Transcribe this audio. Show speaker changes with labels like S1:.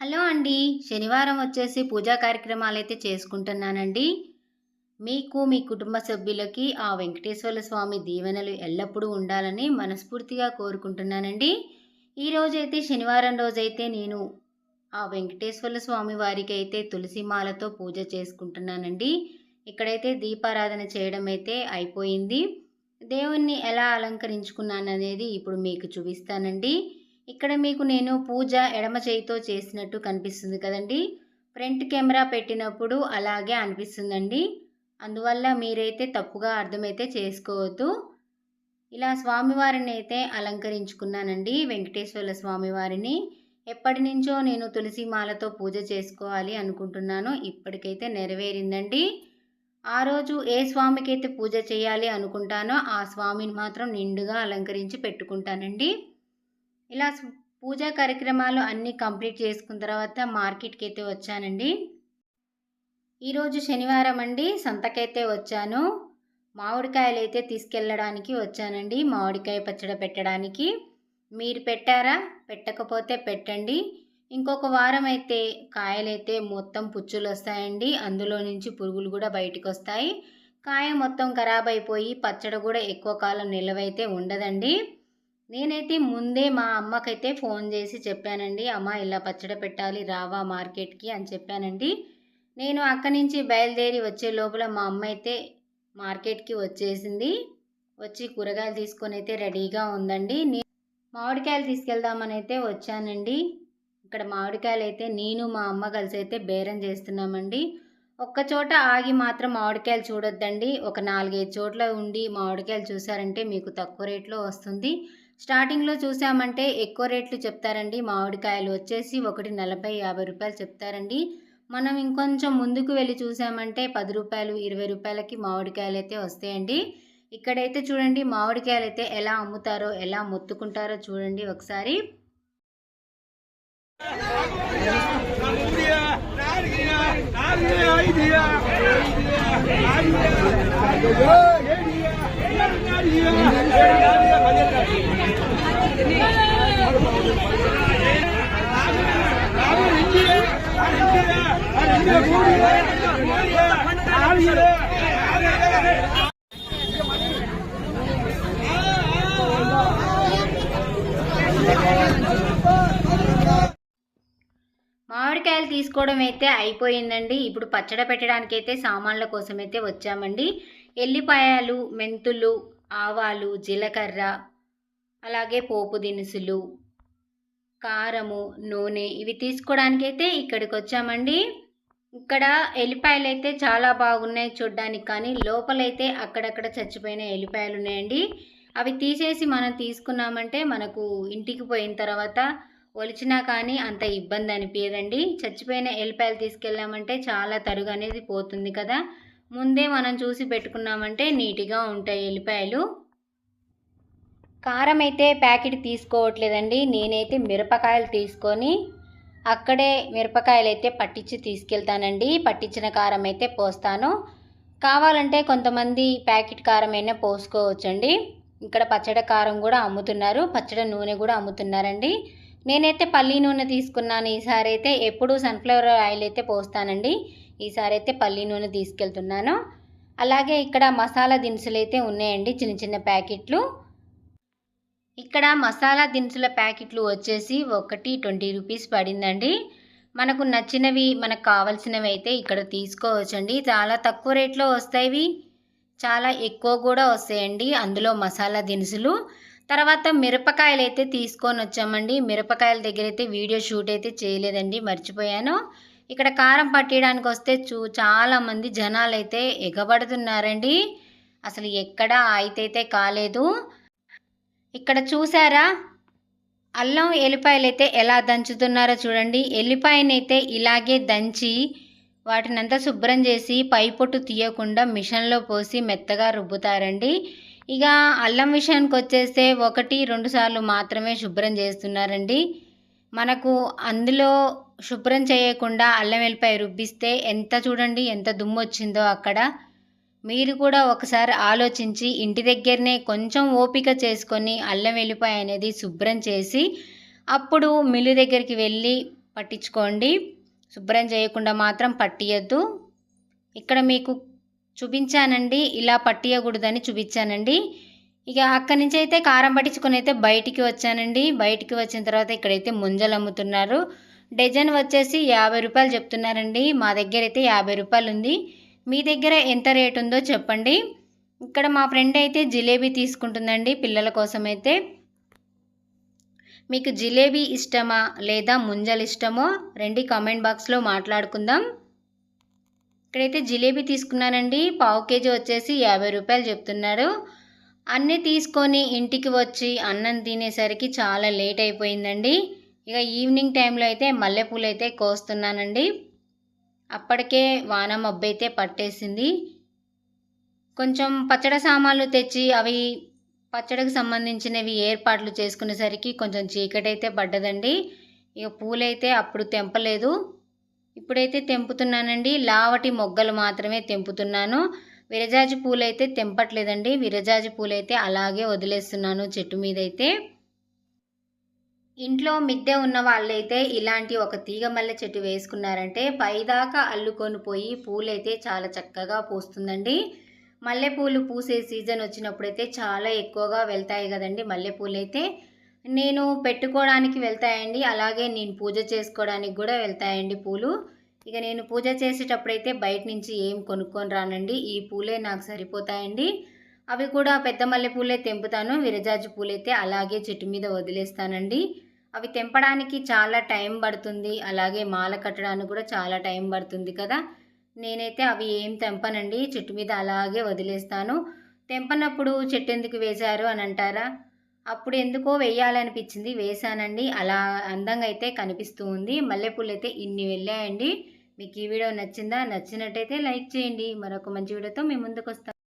S1: Hello అండి. శనివారం వచ్చేసి పూజా కార్యక్రమాలు అయితే చేసుకుంటున్నానండి. మీకు మీ కుటుంబ సభ్యులకి ఆ వెంకటేశ్వర స్వామి దీవెనలు ఎల్లప్పుడూ ఉండాలని మనస్ఫూర్తిగా కోరుకుంటున్నానండి. ఈ రోజైతే శనివారం రోజైతే నేను ఆ వెంకటేశ్వర స్వామి వారికి అయితే తులసి మాలతో పూజ చేసుకుంటున్నానండి. ఇక్కడైతే దీపారాధన చేయడం అయితే అయిపోయింది. దేవుణ్ణి ఎలా అలంకరించుకున్నాను అనేది ఇప్పుడు మీకు చూపిస్తానండి. ఇక్కడ మీకు నేను పూజ ఎడమ చేయితో చేసినట్టు కనిపిస్తుంది కదండి. ఫ్రంట్ కెమెరా పెట్టినప్పుడు అలాగే అనిపిస్తుందండి. అందువల్ల మీరైతే తప్పుగా అర్థమైతే చేసుకోవద్దు. ఇలా స్వామివారిని అయితే అలంకరించుకున్నానండి వెంకటేశ్వర స్వామివారిని. ఎప్పటి నుంచో నేను తులసి మాలతో పూజ చేసుకోవాలి అనుకుంటున్నాను. ఇప్పటికైతే నెరవేరిందండి. ఆ రోజు ఏ స్వామికి అయితే పూజ చేయాలి అనుకుంటానో ఆ స్వామిని మాత్రం నిండుగా అలంకరించి పెట్టుకుంటానండి. ఇలా పూజా కార్యక్రమాలు అన్నీ కంప్లీట్ చేసుకున్న తర్వాత మార్కెట్కి అయితే వచ్చానండి. ఈరోజు శనివారం అండి సంతకైతే వచ్చాను. మామిడికాయలు అయితే తీసుకెళ్ళడానికి వచ్చానండి మామిడికాయ పచ్చడి పెట్టడానికి. మీరు పెట్టారా? పెట్టకపోతే పెట్టండి. ఇంకొక వారం అయితే కాయలైతే మొత్తం పుచ్చులు వస్తాయండి అందులో నుంచి పురుగులు కూడా బయటకు వస్తాయి కాయ మొత్తం ఖరాబ్ అయిపోయి పచ్చడి కూడా ఎక్కువ కాలం నిలవైతే ఉండదండి. నేనైతే ముందే మా అమ్మకైతే ఫోన్ చేసి చెప్పానండి అమ్మ ఇలా పచ్చడి పెట్టాలి రావా మార్కెట్కి అని చెప్పానండి. నేను అక్కడి నుంచి బయలుదేరి వచ్చే లోపల మా అమ్మ అయితే మార్కెట్కి వచ్చేసింది. వచ్చి కూరగాయలు తీసుకొని అయితే రెడీగా ఉందండి. మామిడికాయలు తీసుకెళ్దామని అయితే వచ్చానండి. ఇక్కడ మామిడికాయలు అయితే నేను మా అమ్మ కలిసి అయితే బేరం చేస్తున్నామండి. ఒక్క చోట ఆగి మాత్రం మామిడికాయలు చూడొద్దండి. ఒక నాలుగైదు చోట్ల ఉండి మామిడికాయలు చూసారంటే మీకు తక్కువ రేట్లో వస్తుంది. స్టార్టింగ్లో చూసామంటే ఎక్కువ రేట్లు చెప్తారండి మామిడికాయలు వచ్చేసి ఒకటి నలభై యాభై రూపాయలు చెప్తారండి మనం ఇంకొంచెం ముందుకు వెళ్ళి చూసామంటే పది రూపాయలు ఇరవై రూపాయలకి మామిడికాయలు అయితే వస్తాయండి ఇక్కడైతే చూడండి మామిడికాయలు అయితే ఎలా అమ్ముతారో ఎలా మొత్తుకుంటారో చూడండి ఒకసారి మామిడికాయలు తీసుకోవడం అయితే అయిపోయిందండి. ఇప్పుడు పచ్చడి పెట్టడానికి అయితే సామాన్ల కోసం అయితే వచ్చామండి. ఎల్లిపాయలు మెంతులు ఆవాలు జీలకర్ర అలాగే పోపు దినుసులు కారము నూనె ఇవి తీసుకోవడానికి అయితే ఇక్కడికి వచ్చామండి ఇక్కడ ఎల్లిపాయలు అయితే చాలా బాగున్నాయి చూడ్డానికి కానీ లోపలైతే అక్కడక్కడ చచ్చిపోయిన ఎల్లిపాయలు ఉన్నాయండి అవి తీసేసి మనం తీసుకున్నామంటే మనకు ఇంటికి పోయిన తర్వాత ఒలిచినా కానీ అంత ఇబ్బంది అనిపించదండి చచ్చిపోయిన ఎల్లిపాయలు తీసుకెళ్ళామంటే చాలా తరుగు అనేది పోతుంది కదా. ముందే మనం చూసి పెట్టుకున్నామంటే నీట్గా ఉంటాయి ఎల్లిపాయలు. కారం అయితే ప్యాకెట్ తీసుకోవట్లేదండి. నేనైతే మిరపకాయలు తీసుకొని అక్కడే మిరపకాయలు అయితే పట్టించి తీసుకెళ్తానండి. పట్టించిన కారం అయితే పోస్తాను. కావాలంటే కొంతమంది ప్యాకెట్ కారం అయినా పోసుకోవచ్చండి. ఇక్కడ పచ్చడి కారం కూడా అమ్ముతున్నారు. పచ్చడి నూనె కూడా అమ్ముతున్నారండి. నేనైతే పల్లి నూనె తీసుకున్నాను. ఈసారి అయితే ఎప్పుడు సన్ఫ్లవర్ ఆయిల్ అయితే పోస్తానండి. ఈసారి అయితే పల్లి నూనె తీసుకెళ్తున్నాను. అలాగే ఇక్కడ మసాలా దినుసులు అయితే ఉన్నాయండి చిన్న చిన్న ప్యాకెట్లు. ఇక్కడ మసాలా దినుసుల ప్యాకెట్లు వచ్చేసి ఒకటి ట్వంటీ రూపీస్ పడిందండి. మనకు నచ్చినవి మనకు కావాల్సినవి అయితే ఇక్కడ తీసుకోవచ్చండి. చాలా తక్కువ రేట్లో వస్తాయి. చాలా ఎక్కువ కూడా వస్తాయండి అందులో మసాలా దినుసులు. తర్వాత మిరపకాయలు అయితే తీసుకొని వచ్చామండి మిరపకాయల దగ్గర అయితే వీడియో షూట్ అయితే చేయలేదండి. మర్చిపోయాను. ఇక్కడ కారం పట్టడానికి వస్తే చూ చాలామంది జనాలు అయితే ఎగబడుతున్నారండి. అసలు ఎక్కడ అయితే కాలేదు. ఇక్కడ చూసారా? అల్లం ఎల్లిపాయలు అయితే ఎలా దంచుతున్నారో చూడండి. ఎల్లిపాయనైతే ఇలాగే దంచి వాటినంతా శుభ్రం చేసి పై పొట్టు తీయకుండా మిషన్లో పోసి మెత్తగా రుబ్బుతారండి. ఇక అల్లం విషయానికి వచ్చేస్తే ఒకటి రెండు సార్లు మాత్రమే శుభ్రం చేస్తున్నారండి. మనకు అందులో శుభ్రం చేయకుండా అల్లం వెల్లిపాయ రుబ్బిస్తే ఎంత చూడండి ఎంత దుమ్ము వచ్చిందో అక్కడ. మీరు కూడా ఒకసారి ఆలోచించి ఇంటి దగ్గరనే కొంచెం ఓపిక చేసుకొని అల్లం వెల్లిపాయ అనేది శుభ్రం చేసి అప్పుడు మిల్లు దగ్గరికి వెళ్ళి పట్టించుకోండి. శుభ్రం చేయకుండా మాత్రం పట్టియద్దు. ఇక్కడ మీకు చూపించానండి. ఇలా పట్టియకూడదని చూపించానండి. ఇక అక్కడి నుంచి అయితే కారం పట్టించుకొని అయితే బయటికి వచ్చానండి. బయటికి వచ్చిన తర్వాత ఇక్కడైతే ముంజలు అమ్ముతున్నారు. డజన్ వచ్చేసి యాభై రూపాయలు చెప్తున్నారండి. మా దగ్గర అయితే యాభై రూపాయలు ఉంది. మీ దగ్గర ఎంత రేట్ ఉందో చెప్పండి. ఇక్కడ మా ఫ్రెండ్ అయితే జిలేబీ తీసుకుంటుందండి పిల్లల కోసం అయితే. మీకు జిలేబీ ఇష్టమా లేదా ముంజలు ఇష్టమో రెండు కామెంట్ బాక్స్లో మాట్లాడుకుందాం. ఇక్కడైతే జిలేబీ తీసుకున్నానండి. పావు కేజీ వచ్చేసి యాభై రూపాయలు చెప్తున్నాడు అన్నీ తీసుకొని ఇంటికి వచ్చి అన్నం తినేసరికి చాలా లేట్ అయిపోయిందండి. ఇక ఈవినింగ్ టైంలో అయితే మల్లెపూలు అయితే కోస్తున్నానండి. అప్పటికే వాన మబ్బు అయితే పట్టేసింది. కొంచెం పచ్చడి సామాన్లు తెచ్చి అవి పచ్చడికి సంబంధించినవి ఏర్పాట్లు చేసుకునేసరికి కొంచెం చీకటి అయితే పడ్డదండి. ఇక పూలైతే అప్పుడు తెంపలేదు. ఇప్పుడైతే తెంపుతున్నానండి. లావటి మొగ్గలు మాత్రమే తెంపుతున్నాను. విరజాజి పూలైతే తెంపట్లేదండి. విరజాజి పూలైతే అలాగే వదిలేస్తున్నాను చెట్టు మీద అయితే ఇంట్లో మిద్దె ఉన్న వాళ్ళైతే ఇలాంటి ఒక తీగ మల్లె చెట్టు వేసుకున్నారంటే పైదాకా అల్లుకొని పోయి పూలైతే చాలా చక్కగా పూస్తుందండి. మల్లెపూలు పూసే సీజన్ వచ్చినప్పుడైతే చాలా ఎక్కువగా వెళ్తాయి కదండి మల్లెపూలు అయితే నేను పెట్టుకోవడానికి వెళ్తాయండి. అలాగే నేను పూజ చేసుకోవడానికి కూడా వెళ్తాయండి పూలు. ఇక నేను పూజ చేసేటప్పుడైతే బయట నుంచి ఏం కొనుక్కొని రానండి. ఈ పూలే నాకు సరిపోతాయండి. అవి కూడా పెద్ద మల్లెపూలే తెంపుతాను. విరజాజు పూలైతే అలాగే చెట్టు మీద వదిలేస్తానండి. అవి తెంపడానికి చాలా టైం పడుతుంది. అలాగే మాల కట్టడానికి కూడా చాలా టైం పడుతుంది కదా. నేనైతే అవి ఏం తెంపనండి. చెట్టు మీద అలాగే వదిలేస్తాను. తెంపనప్పుడు చెట్టు ఎందుకు వేశారు అని అంటారా? అప్పుడు ఎందుకో వేయాలనిపించింది వేశానండి. అలా అందంగా అయితే కనిపిస్తూ ఉంది. మల్లెపూలు అయితే ఇన్ని వెళ్ళాయండి. మీకు ఈ వీడియో నచ్చిందా? నచ్చినట్టయితే లైక్ చేయండి. మరొక మంచి వీడియోతో మేము ముందుకు వస్తాం